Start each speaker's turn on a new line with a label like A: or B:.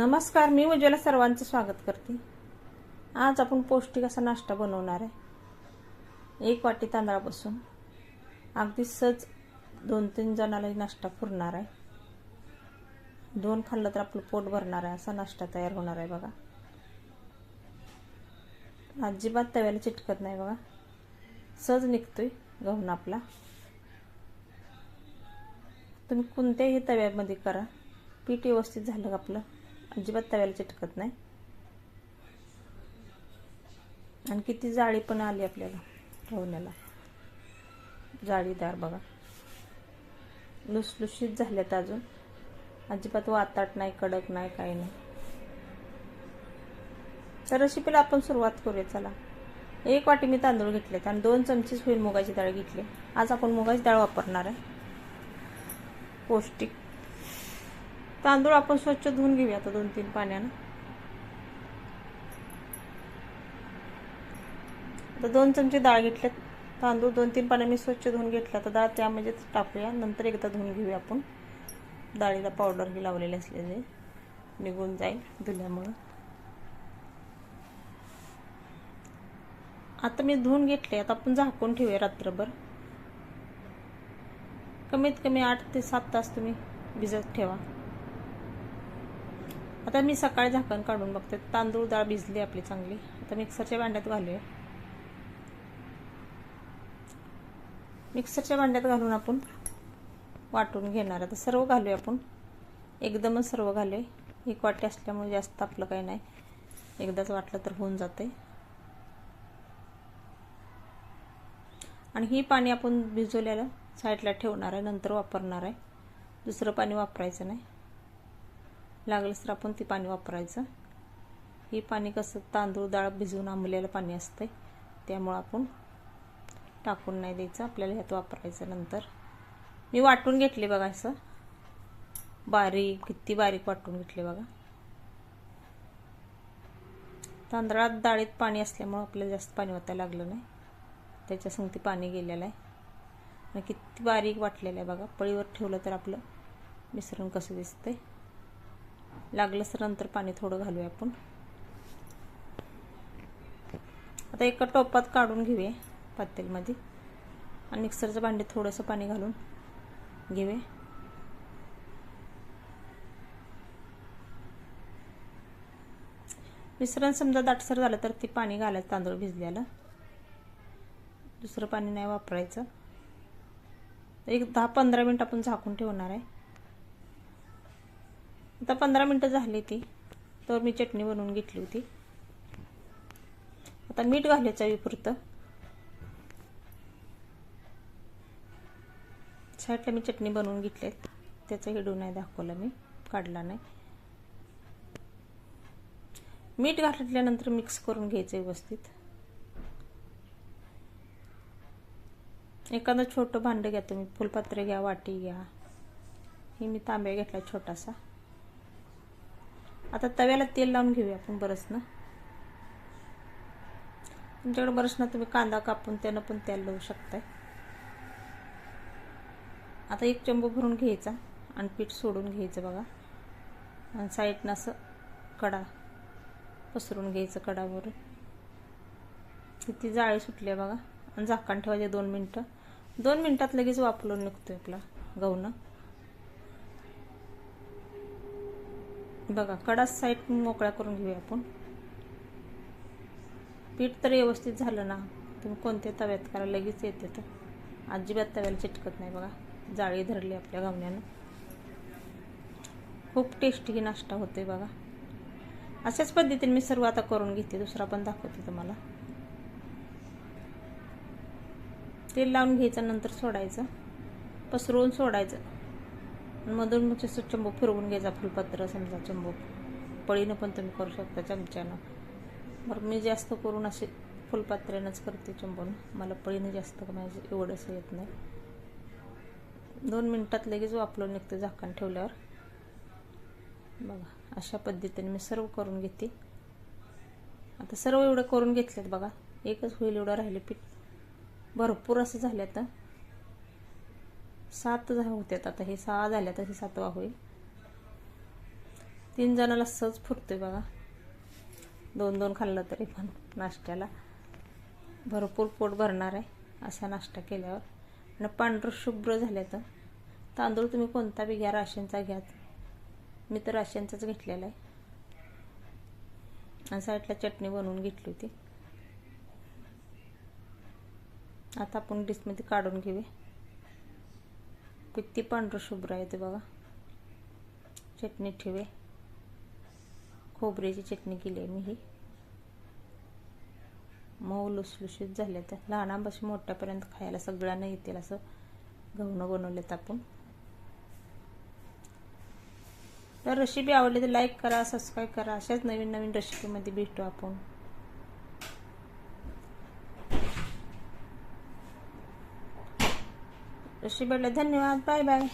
A: नमस्कार मी उज्ज्वला सर्वांचं स्वागत करते. आज आपण पौष्टिक असा नाश्ता बनवणार आहे. एक वाटी तांदळापासून अगदी सहज दोन तीन जणाला नाश्ता पुरणार आहे. दोन खाल्लं तर आपलं पोट भरणार आहे असा नाश्ता तयार होणार आहे बघा. अजिबात तव्याला चिटकत नाही बघा. सहज निघतोय गहून आपला. तुम्ही कोणत्याही तव्यामध्ये करा. पीठ व्यवस्थित झालं का आपलं? अजिबात तव्याला चिटकत नाही. आणि किती जाळी पण आली आपल्याला ठेवण्याला. जाळीदार बघा. लुसलुशीत झाल्यात अजून. अजिबात वाताट नाही कडक नाही काही नाही. तर रेसिपीला आपण सुरुवात करूया चला. एक वाटी मी तांदूळ घेतलेत आणि दोन चमचीच होईल मुगाची डाळ घेतली. आज आपण मुगाची डाळ वापरणार आहे. पौष्टिक तांदूळ आपण स्वच्छ धुवून घेऊया आता दोन तीन पाण्यानं. आता दोन चमचे डाळ घेतल्यात तांदूळ दोन तीन पाण्याने मी स्वच्छ धुवून घेतला. तर डाळ त्यामध्ये म्हणजे टाकूया. नंतर एकदा धुवून घेऊया आपण. डाळीला पावडर हे लावलेली असलेले निघून जाईल धुल्यामुळं. आता मी धुवून घेतले. आता आपण झाकून ठेवूया रात्रभर. कमीत कमी आठ ते सात तास तुम्ही भिजत ठेवा. आता मी सकाळी झाकण काढून बघते. तांदूळ डाळ भिजली आपली चांगली. आता मिक्सरच्या भांड्यात घालूया. मिक्सरच्या भांड्यात घालून आपण वाटून घेणार. आता सर्व घालूया आपण. एकदमच सर्व घालूया. एक वाटी असल्यामुळे जास्त आपलं काही नाही. एकदाच वाटलं तर होऊन जाते आणि ही पाणी आपण भिजवलेलं साईडला ठेवणार आहे. नंतर वापरणार आहे. दुसरं पाणी वापरायचं नाही. लागलंच तर आपण ती पाणी वापरायचं. ही पाणी कसं तांदूळ डाळ भिजवून आंबलेलं पाणी असतं त्यामुळं आपण टाकून नाही द्यायचं. आपल्याला ह्यात वापरायचं नंतर. मी वाटून घेतले बघा असं. बारीक किती बारीक वाटून घेतले बघा. तांदळात डाळीत पाणी असल्यामुळं आपल्याला जास्त पाणी वाटायला लागलं नाही. त्याच्यासंग ते पाणी गेलेलं आहे. आणि किती बारीक वाटलेलं आहे बघा. पळीवर ठेवलं तर आपलं मिसळून कसं दिसतंय. लागलंच तर नंतर पाणी थोडं घालूया आपण. आता एका टोपात काढून घेऊया पातेलमध्ये. आणि मिक्सरचं भांडे थोडंसं पाणी घालून घेऊया. मिश्रण समजा दाटसर झालं तर ते पाणी घालायचं तांदूळ भिजल्याला दुसरं पाणी नाही वापरायचं. एक दहा पंधरा मिनट आपण झाकून ठेवणार आहे. आता पंधरा मिनटं झाली ती तर मी चटणी बनवून घेतली होती. आता मीठ घालायचं विपुरतं साईडला मी चटणी बनवून घेतली त्याचा हिडू नाही दाखवलं मी काढला नाही. मीठ घातल्यानंतर मिक्स करून घ्यायचं व्यवस्थित. एखादं छोटं भांडं घ्या तुम्ही फुलपात्र घ्या वाटी घ्या. हे मी तांब्या घेतला छोटासा. आता तव्याला तेल लावून घेऊया आपण बरसनं. तुमच्याकडे बरसनं तुम्ही कांदा कापून त्यानं पण तेल लावू शकताय. आता एक चंबू भरून घ्यायचा आणि पीठ सोडून घ्यायचं बघा. आणि साईडनं असं कडा पसरून घ्यायचं कडावरून. किती जाळी सुटली बघा. आणि झाकण ठेवायचे दोन मिनटं. दोन मिनटात लगेच वापरून निघतोय आपला गहूनं. बघा कडा साईड मोकळ्या करून घेऊया आपण. पीठ तर व्यवस्थित झालं ना तुम्ही कोणत्या तव्यात करा लगेच येते तर. अजिबात तव्याला चिटकत नाही बघा जाळी धरली आपल्या गावण्यानं खूप टेस्टी ही नाश्ता होतोय बघा. अशाच पद्धतीने मी सर्व आता करून घेते दुसरा पण दाखवते तुम्हाला. तेल लावून घ्यायचं नंतर सोडायचं. पसरवून सोडायचं. मधून मग असं चंबू फिरवून घ्यायचा फुलपात्र समजा चंबू पळीनं पण तुम्ही करू शकता चमच्यानं. बरं मी जास्त करून असे फुलपात्र्यानंच करते चंबून. मला पळीनं जास्त माझं एवढंसं येत नाही. दोन मिनटात लगेच वापरून निघते झाकण ठेवल्यावर. बघा अशा पद्धतीने मी सर्व करून घेते. आता सर्व एवढं करून घेतलेत बघा. एकच होईल एवढं राहिले पीठ. भरपूर असं झालं आता सात होत्यात आता हे सहा झाल्या तर हे सातवा होईल. तीन जणाला सहज फुटतोय बघा. दोन दोन खाल्लं तरी पण नाश्त्याला. भरपूर पोट भरणार आहे असा नाश्ता केल्यावर. आणि पांढरं शुभ्र झाले तर. तांदूळ तुम्ही कोणता बी घ्या राशनचा घ्या. मी तर राशनचाच घेतलेला आहे. आणि साईडला चटणी बनवून घेतली होती. आता आपण डिशमध्ये काढून घेऊया. किती पांढरं शुभ्र आहे ते बघा. चटणी ठेवे. खोबऱ्याची चटणी केली आहे मी ही. मऊ लुसलुशीत झाले त्या लहानापासून मोठ्यापर्यंत खायला सगळ्यांना येतील असं गहूनं बनवलेत आपण. तर रेसिपी आवडली तर लाईक करा सबस्क्राईब करा. अशाच नवीन नवीन रेसिपीमध्ये भेटू आपण. रेसिपी धन्यवाद. Bye bye.